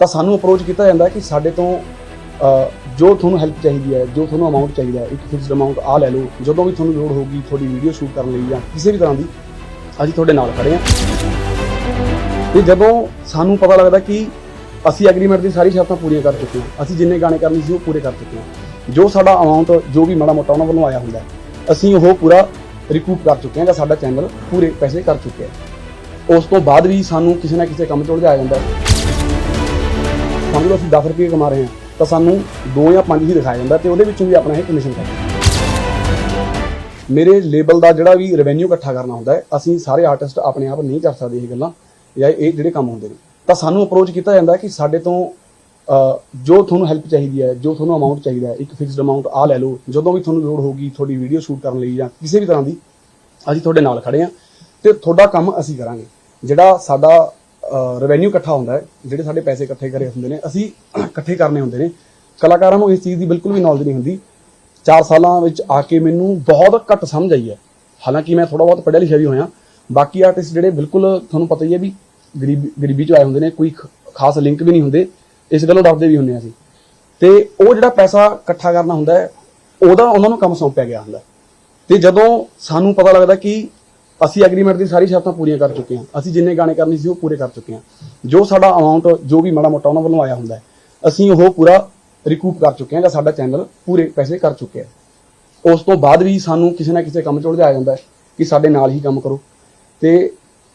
ਤਾਂ ਸਾਨੂੰ ਅਪਰੋਚ ਕੀਤਾ ਜਾਂਦਾ ਕਿ ਸਾਡੇ ਤੋਂ ਜੋ ਤੁਹਾਨੂੰ ਹੈਲਪ ਚਾਹੀਦੀ ਹੈ, ਜੋ ਤੁਹਾਨੂੰ ਅਮਾਉਂਟ ਚਾਹੀਦਾ ਹੈ, ਇੱਕ ਫਿਕਸਡ ਅਮਾਉਂਟ ਆ ਲੈ ਲਓ, ਜਦੋਂ ਵੀ ਤੁਹਾਨੂੰ ਲੋੜ ਹੋਊਗੀ ਤੁਹਾਡੀ ਵੀਡੀਓ ਸ਼ੂਟ ਕਰਨ ਲਈ ਜਾਂ ਕਿਸੇ ਵੀ ਤਰ੍ਹਾਂ ਦੀ, ਅਸੀਂ ਤੁਹਾਡੇ ਨਾਲ ਖੜੇ ਹਾਂ। ਤੇ ਜਦੋਂ ਸਾਨੂੰ ਪਤਾ ਲੱਗਦਾ ਕਿ ਅਸੀਂ ਐਗਰੀਮੈਂਟ ਦੀ ਸਾਰੀ ਸ਼ਰਤਾਂ ਪੂਰੀਆਂ ਕਰ ਚੁੱਕੇ ਹਾਂ, ਅਸੀਂ ਜਿੰਨੇ ਗਾਣੇ ਕਰਨੇ ਸੀ ਉਹ ਪੂਰੇ ਕਰ ਚੁੱਕੇ ਹਾਂ। ਜੋ ਸਾਡਾ ਅਮਾਉਂਟ ਜੋ ਵੀ ਮਾੜਾ ਮੋਟਾ ਉਹਨਾਂ ਵੱਲੋਂ ਆਇਆ ਹੁੰਦਾ ਅਸੀਂ ਉਹ ਪੂਰਾ ਰਿਕੂਪ ਕਰ ਚੁੱਕੇ ਹਾਂ ਜਾਂ ਸਾਡਾ ਚੈਨਲ ਪੂਰੇ ਪੈਸੇ ਕਰ ਚੁੱਕਿਆ ਉਸ ਤੋਂ ਬਾਅਦ ਵੀ ਸਾਨੂੰ ਕਿਸੇ ਨਾ ਕਿਸੇ ਕੰਮ 'ਚ ਉਲਝਾਇਆ ਜਾਂਦਾ ਹੈ। ਸਮਝ ਲਓ ਅਸੀਂ 10 ਰੁਪਏ ਕਮਾ ਰਹੇ ਹਾਂ, ਤਾਂ ਸਾਨੂੰ 2 ਜਾਂ 5 ਹੀ ਦਿਖਾਇਆ ਜਾਂਦਾ ਤੇ ਉਹਦੇ ਵਿੱਚੋਂ ਵੀ ਆਪਣਾ ਇਹ ਕਮਿਸ਼ਨ ਕਰਦੇ ਮੇਰੇ ਲੇਬਲ ਦਾ ਜਿਹੜਾ ਵੀ ਰੈਵਨਿਊ ਇਕੱਠਾ ਕਰਨਾ ਹੁੰਦਾ ਹੈ, ਅਸੀਂ ਸਾਰੇ ਆਰਟਿਸਟ ਆਪਣੇ ਆਪ ਨਹੀਂ ਕਰ ਸਕਦੇ ਇਹ ਗੱਲਾਂ ਜਾਂ ਇਹ ਜਿਹੜੇ ਕੰਮ ਹੁੰਦੇ ਨੇ। ਤਾਂ ਸਾਨੂੰ ਅਪਰੋਚ ਕੀਤਾ ਜਾਂਦਾ ਕਿ ਸਾਡੇ ਤੋਂ ਜੋ ਤੁਹਾਨੂੰ ਹੈਲਪ ਚਾਹੀਦੀ ਹੈ, ਜੋ ਤੁਹਾਨੂੰ ਅਮਾਉਂਟ ਚਾਹੀਦਾ ਹੈ, ਇੱਕ ਫਿਕਸਡ ਅਮਾਉਂਟ ਆ ਲੈ ਲਓ, ਜਦੋਂ ਵੀ ਤੁਹਾਨੂੰ ਲੋੜ ਹੋਊਗੀ ਤੁਹਾਡੀ ਵੀਡੀਓ ਸ਼ੂਟ ਕਰਨ ਲਈ ਜਾਂ ਕਿਸੇ ਵੀ ਤਰ੍ਹਾਂ ਦੀ, ਅਸੀਂ ਤੁਹਾਡੇ ਨਾਲ ਖੜੇ ਹਾਂ ਤੇ ਤੁਹਾਡਾ ਕੰਮ ਅਸੀਂ ਕਰਾਂਗੇ। ਜਿਹੜਾ ਸਾਡਾ ਰੈਵਨਿਊ ਇਕੱਠਾ ਹੁੰਦਾ ਹੈ, ਜਿਹੜੇ ਸਾਡੇ ਪੈਸੇ ਇਕੱਠੇ ਕਰੇ ਹੁੰਦੇ ਨੇ, ਅਸੀਂ ਇਕੱਠੇ ਕਰਨੇ ਹੁੰਦੇ ਨੇ। ਕਲਾਕਾਰਾਂ ਨੂੰ ਇਸ ਚੀਜ਼ ਦੀ ਬਿਲਕੁਲ ਵੀ ਨੌਲੇਜ ਨਹੀਂ ਹੁੰਦੀ। 4 ਸਾਲਾਂ ਵਿੱਚ ਆ ਕੇ ਮੈਨੂੰ ਬਹੁਤ ਘੱਟ ਸਮਝ ਆਈ ਹੈ। ਹਾਲਾਂਕਿ ਮੈਂ ਥੋੜਾ ਬਹੁਤ ਪੜ੍ਹਿਆ ਲਿਖਿਆ ਵੀ ਹੋਇਆ। ਬਾਕੀ ਆਰਟਿਸਟ ਜਿਹੜੇ ਬਿਲਕੁਲ ਤੁਹਾਨੂੰ ਪਤਾ ਹੀ ਹੈ ਵੀ ਗਰੀਬੀ ਗਰੀਬੀ ਚ ਆਏ ਹੁੰਦੇ ਨੇ, ਕੋਈ ਖਾਸ ਲਿੰਕ ਵੀ ਨਹੀਂ ਹੁੰਦੇ। ਇਸ ਗੱਲੋਂ ਡਰਦੇ ਵੀ ਹੁੰਦੇ ਆ ਅਸੀਂ। ਤੇ ਉਹ ਜਿਹੜਾ ਪੈਸਾ ਇਕੱਠਾ ਕਰਨਾ ਹੁੰਦਾ ਹੈ, ਉਹਦਾ ਉਹਨਾਂ ਨੂੰ ਕੰਮ ਸੌਂਪਿਆ ਗਿਆ ਹੁੰਦਾ ਹੈ। ਤੇ ਜਦੋਂ ਸਾਨੂੰ ਪਤਾ ਲੱਗਦਾ ਕਿ ਅਸੀਂ ਐਗਰੀਮੈਂਟ ਦੀ ਸਾਰੀ ਸ਼ਰਤਾਂ ਪੂਰੀਆਂ ਕਰ ਚੁੱਕੇ ਹਾਂ। ਅਸੀਂ ਜਿੰਨੇ ਗਾਣੇ ਕਰਨੇ ਸੀ ਉਹ ਪੂਰੇ ਕਰ ਚੁੱਕੇ ਹਾਂ। ਜੋ ਸਾਡਾ ਅਮਾਉਂਟ ਜੋ ਵੀ ਮਾੜਾ ਮੋਟਾ ਉਹਨਾਂ ਵੱਲੋਂ ਆਇਆ ਹੁੰਦਾ ਅਸੀਂ ਉਹ ਪੂਰਾ ਰਿਕੂਪ ਕਰ ਚੁੱਕੇ ਹਾਂ ਜਾਂ ਸਾਡਾ ਚੈਨਲ ਪੂਰੇ ਪੈਸੇ ਕਰ ਚੁੱਕਿਆ ਹੈ। ਉਸ ਤੋਂ ਬਾਅਦ ਵੀ ਸਾਨੂੰ ਕਿਸੇ ਨਾ ਕਿਸੇ ਕੰਮ 'ਚ ਉਲਝਾਇਆ ਜਾਂਦਾ ਹੈ ਕਿ ਸਾਡੇ ਨਾਲ ਹੀ ਕੰਮ ਕਰੋ। ਤੇ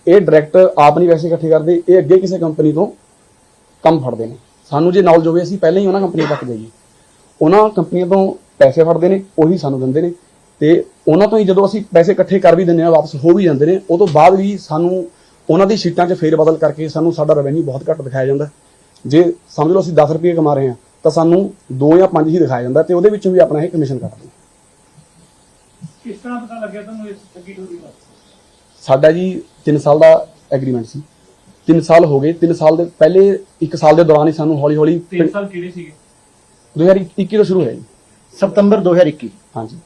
ਇਹ ਡਾਇਰੈਕਟ ਆਪ ਨਹੀਂ ਪੈਸੇ ਇਕੱਠੇ ਕਰਦੇ, ਇਹ ਅੱਗੇ ਕਿਸੇ ਕੰਪਨੀ ਤੋਂ ਕੰਮ ਫੜਦੇ ਨੇ। ਸਾਨੂੰ ਜੇ ਨੌਲੇਜ ਹੋਵੇ, ਅਸੀਂ ਪਹਿਲਾਂ ਹੀ ਉਹਨਾਂ ਕੰਪਨੀਆਂ ਤੱਕ ਜਾਈਏ। ਉਹਨਾਂ ਕੰਪਨੀਆਂ ਤੋਂ ਪੈਸੇ ਫੜਦੇ ਨੇ, ਉਹੀ ਸਾਨੂੰ ਦਿੰਦੇ ਨੇ। ਤੇ ਉਹਨਾਂ ਤੋਂ ਹੀ ਜਦੋਂ ਅਸੀਂ ਪੈਸੇ ਇਕੱਠੇ ਕਰ ਵੀ ਦਿੰਦੇ ਆ ਵਾਪਸ ਹੋ ਵੀ ਜਾਂਦੇ ਨੇ ਉਹ ਤੋਂ ਬਾਅਦ ਵੀ ਸਾਨੂੰ ਉਹਨਾਂ ਦੀ ਸ਼ੀਟਾਂ 'ਚ ਫੇਰ ਬਦਲ ਕਰਕੇ ਸਾਨੂੰ ਸਾਡਾ ਰੈਵਨਿਊ ਬਹੁਤ ਘੱਟ ਦਿਖਾਇਆ ਜਾਂਦਾ। ਜੇ ਸਮਝ ਲਓ ਅਸੀਂ 10 ਰੁਪਏ ਕਮਾ ਰਹੇ ਹਾਂ ਤਾਂ ਸਾਨੂੰ 2 ਜਾਂ 5 ਹੀ ਦਿਖਾਇਆ ਜਾਂਦਾ ਤੇ ਉਹਦੇ ਵਿੱਚੋਂ ਵੀ ਆਪਣਾ ਇਹ ਕਮਿਸ਼ਨ ਕੱਟਦੇ ਕਿਸ ਤਰ੍ਹਾਂ ਪਤਾ ਲੱਗਿਆ ਤੁਹਾਨੂੰ ਇਸ ਠੱਗੀ ਠੋਰੀ ਦਾ? ਸਾਡਾ ਜੀ 3 ਸਾਲ ਦਾ ਐਗਰੀਮੈਂਟ ਸੀ। 3 ਸਾਲ ਹੋ ਗਏ 3 ਸਾਲ ਦੇ ਪਹਿਲੇ 1 ਸਾਲ ਦੇ ਦੌਰਾਨ ਹੀ ਸਾਨੂੰ ਹੌਲੀ ਹੌਲੀ 3 ਸਾਲ ਕਿਹੜੇ ਸੀਗੇ? 2021 ਤੋਂ ਸ਼ੁਰੂ ਹੋਇਆ ਜੀ। ਸਤੰਬਰ 2021 ਹਾਂਜੀ।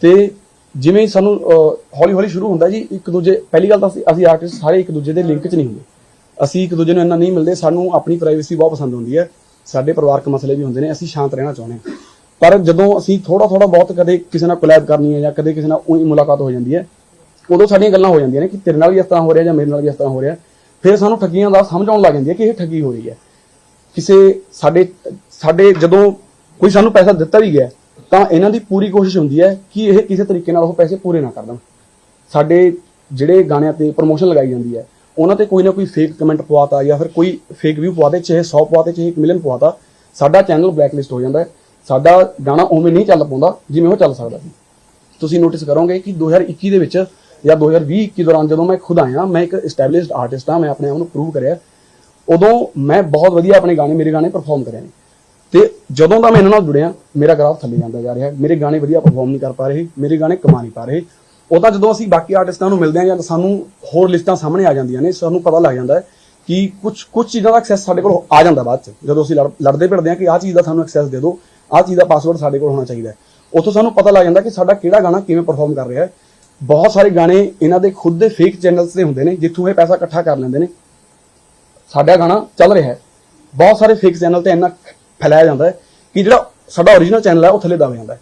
ਤੇ ਜਿਵੇਂ ਸਾਨੂੰ ਹੌਲੀ ਹੌਲੀ ਸ਼ੁਰੂ ਹੁੰਦਾ ਜੀ, ਇੱਕ ਦੂਜੇ, ਪਹਿਲੀ ਗੱਲ ਤਾਂ ਅਸੀਂ- ਅਸੀਂ ਆਰਟਿਸਟ ਸਾਰੇ ਇੱਕ ਦੂਜੇ ਦੇ ਲਿੰਕ 'ਚ ਨਹੀਂ ਹੁੰਦੇ। ਅਸੀਂ ਇੱਕ ਦੂਜੇ ਨੂੰ ਇੰਨਾ ਨਹੀਂ ਮਿਲਦੇ, ਸਾਨੂੰ ਆਪਣੀ ਪ੍ਰਾਈਵੇਸੀ ਬਹੁਤ ਪਸੰਦ ਹੁੰਦੀ ਹੈ। ਸਾਡੇ ਪਰਿਵਾਰਕ ਮਸਲੇ ਵੀ ਹੁੰਦੇ ਨੇ, ਅਸੀਂ ਸ਼ਾਂਤ ਰਹਿਣਾ ਚਾਹੁੰਦੇ ਹਾਂ। ਪਰ ਜਦੋਂ ਅਸੀਂ ਥੋੜਾ ਥੋੜਾ ਬਹੁਤ ਕਦੇ ਕਿਸੇ ਨਾਲ ਕੋਲੈਬ ਕਰਨੀ ਹੈ ਜਾਂ ਕਦੇ ਕਿਸੇ ਨਾਲ ਉਹੀ ਮੁਲਾਕਾਤ ਹੋ ਜਾਂਦੀ ਹੈ, ਉਦੋਂ ਸਾਡੀਆਂ ਗੱਲਾਂ ਹੋ ਜਾਂਦੀਆਂ ਨੇ ਕਿ ਤੇਰੇ ਨਾਲ ਵੀ ਇਸ ਤਰ੍ਹਾਂ ਹੋ ਰਿਹਾ ਜਾਂ ਮੇਰੇ ਨਾਲ ਵੀ ਇਸ ਤਰ੍ਹਾਂ ਹੋ ਰਿਹਾ। ਫਿਰ ਸਾਨੂੰ ਠੱਗੀਆਂ ਦਾ ਸਮਝ ਆਉਣ ਲੱਗ ਜਾਂਦੀ ਹੈ ਕਿ ਇਹ ਠੱਗੀ ਹੋ ਰਹੀ ਹੈ। ਕਿਸੇ ਸਾਡੇ ਸਾਡੇ ਜਦੋਂ ਕੋਈ ਸਾਨੂੰ ਪੈਸਾ ਦਿੱਤਾ ਵੀ ਗਿਆ ਤਾਂ ਇਹਨਾਂ ਦੀ ਪੂਰੀ ਕੋਸ਼ਿਸ਼ ਹੁੰਦੀ ਹੈ ਕਿ ਇਹ ਕਿਸੇ ਤਰੀਕੇ ਨਾਲ ਉਹ ਪੈਸੇ ਪੂਰੇ ਨਾ ਕਰ ਦੇਣ। ਸਾਡੇ ਜਿਹੜੇ ਗਾਣਿਆਂ ਤੇ ਪ੍ਰੋਮੋਸ਼ਨ ਲਗਾਈ ਜਾਂਦੀ ਹੈ, ਉਹਨਾਂ ਤੇ ਕੋਈ ਨਾ ਕੋਈ ਫੇਕ ਕਮੈਂਟ ਪਵਾਤਾ ਜਾਂ ਫਿਰ ਕੋਈ ਫੇਕ ਵਿਊ ਪਵਾਦੇ ਚਾਹੇ 100 ਪਵਾਤੇ, ਚਾਹੇ 1 ਮਿਲੀਅਨ ਪਵਾਤਾ, ਸਾਡਾ ਚੈਨਲ ਬਲੈਕਲਿਸਟ ਹੋ ਜਾਂਦਾ ਹੈ। ਸਾਡਾ ਗਾਣਾ ਉਵੇਂ ਨਹੀਂ ਚੱਲ ਪਾਉਂਦਾ ਜਿਵੇਂ ਉਹ ਚੱਲ ਸਕਦਾ ਸੀ। ਤੁਸੀਂ ਨੋਟਿਸ ਕਰੋਗੇ ਕਿ 2021 ਦੇ ਵਿੱਚ ਜਾਂ 2020 21 ਦੌਰਾਨ ਜਦੋਂ ਮੈਂ ਖੁਦ ਆਇਆ, ਮੈਂ ਇੱਕ ਐਸਟੈਬਲਿਸ਼ਡ ਆਰਟਿਸਟ ਹਾਂ, ਮੈਂ ਆਪਣੇ ਆਪ ਨੂੰ ਪ੍ਰੂਵ ਕਰਿਆ। ਉਦੋਂ ਮੈਂ ਬਹੁਤ ਵਧੀਆ ਆਪਣੇ ਗਾਣੇ, ਮੇਰੇ ਗਾਣੇ ਪਰਫਾਰਮ ਕਰਿਆ ਨੇ। ਜਦੋਂ ਦਾ ਮੈਂ ਇਹਨਾਂ ਨਾਲ ਜੁੜਿਆ, ਮੇਰਾ ਗ੍ਰਾਫ ਥੱਲੇ ਜਾਂਦਾ ਜਾ ਰਿਹਾ, ਮੇਰੇ ਗਾਣੇ ਵਧੀਆ ਪਰਫਾਰਮ ਨਹੀਂ ਕਰ ਪਾ ਰਹੇ, ਮੇਰੇ ਗਾਣੇ ਕਮਾ ਨਹੀਂ ਪਾ ਰਹੇ। ਉਹ ਤਾਂ ਜਦੋਂ ਅਸੀਂ ਬਾਕੀ ਆਰਟਿਸਟਾਂ ਨੂੰ ਮਿਲਦੇ ਹਾਂ ਜਾਂ ਸਾਨੂੰ ਹੋਰ ਲਿਸਟਾਂ ਸਾਹਮਣੇ ਆ ਜਾਂਦੀਆਂ ਨੇ, ਸਾਨੂੰ ਪਤਾ ਲੱਗ ਜਾਂਦਾ ਹੈ ਕਿ ਕੁਝ ਕੁਝ ਚੀਜ਼ਾਂ ਦਾ ਐਕਸੈਸ ਸਾਡੇ ਕੋਲ ਆ ਜਾਂਦਾ ਬਾਅਦ ਚ। ਜਦੋਂ ਅਸੀਂ ਲੜ- ਲੜਦੇ ਭਿੜਦੇ ਹਾਂ ਕਿ ਆਹ ਚੀਜ਼ ਦਾ ਸਾਨੂੰ ਐਕਸੈਸ ਦੇ ਦਿਓ, ਆਹ ਚੀਜ਼ ਦਾ ਪਾਸਵਰਡ ਸਾਡੇ ਕੋਲ ਹੋਣਾ ਚਾਹੀਦਾ ਹੈ। ਉੱਥੋਂ ਸਾਨੂੰ ਪਤਾ ਲੱਗ ਜਾਂਦਾ ਕਿ ਸਾਡਾ ਕਿਹੜਾ ਗਾਣਾ ਕਿਵੇਂ ਪਰਫਾਰਮ ਕਰ ਰਿਹਾ ਹੈ। ਬਹੁਤ ਸਾਰੇ ਗਾਣੇ ਇਹਨਾਂ ਦੇ ਖੁਦ ਦੇ ਫੇਕ ਚੈਨਲਸ ਤੇ ਹੁੰਦੇ ਨੇ, ਜਿੱਥੋਂ ਇਹ ਪੈਸਾ ਇਕੱਠਾ ਕਰ ਲੈਂਦੇ ਨੇ। ਸਾਡਾ ਗਾਣਾ ਚੱਲ ਰਿਹਾ ਹੈ। ਬਹੁਤ ਸਾਰੇ ਫੇਕ ਚੈਨਲ ਤੇ ਇੰਨਾ ਫੈਲਾਇਆ ਜਾਂਦਾ ਹੈ। ਕਿ ਜਿਹੜਾ ਸਾਡਾ ਓਰੀਜਨਲ ਚੈਨਲ ਹੈ ਉਹ ਥੱਲੇ ਦਬ ਜਾਂਦਾ ਹੈ।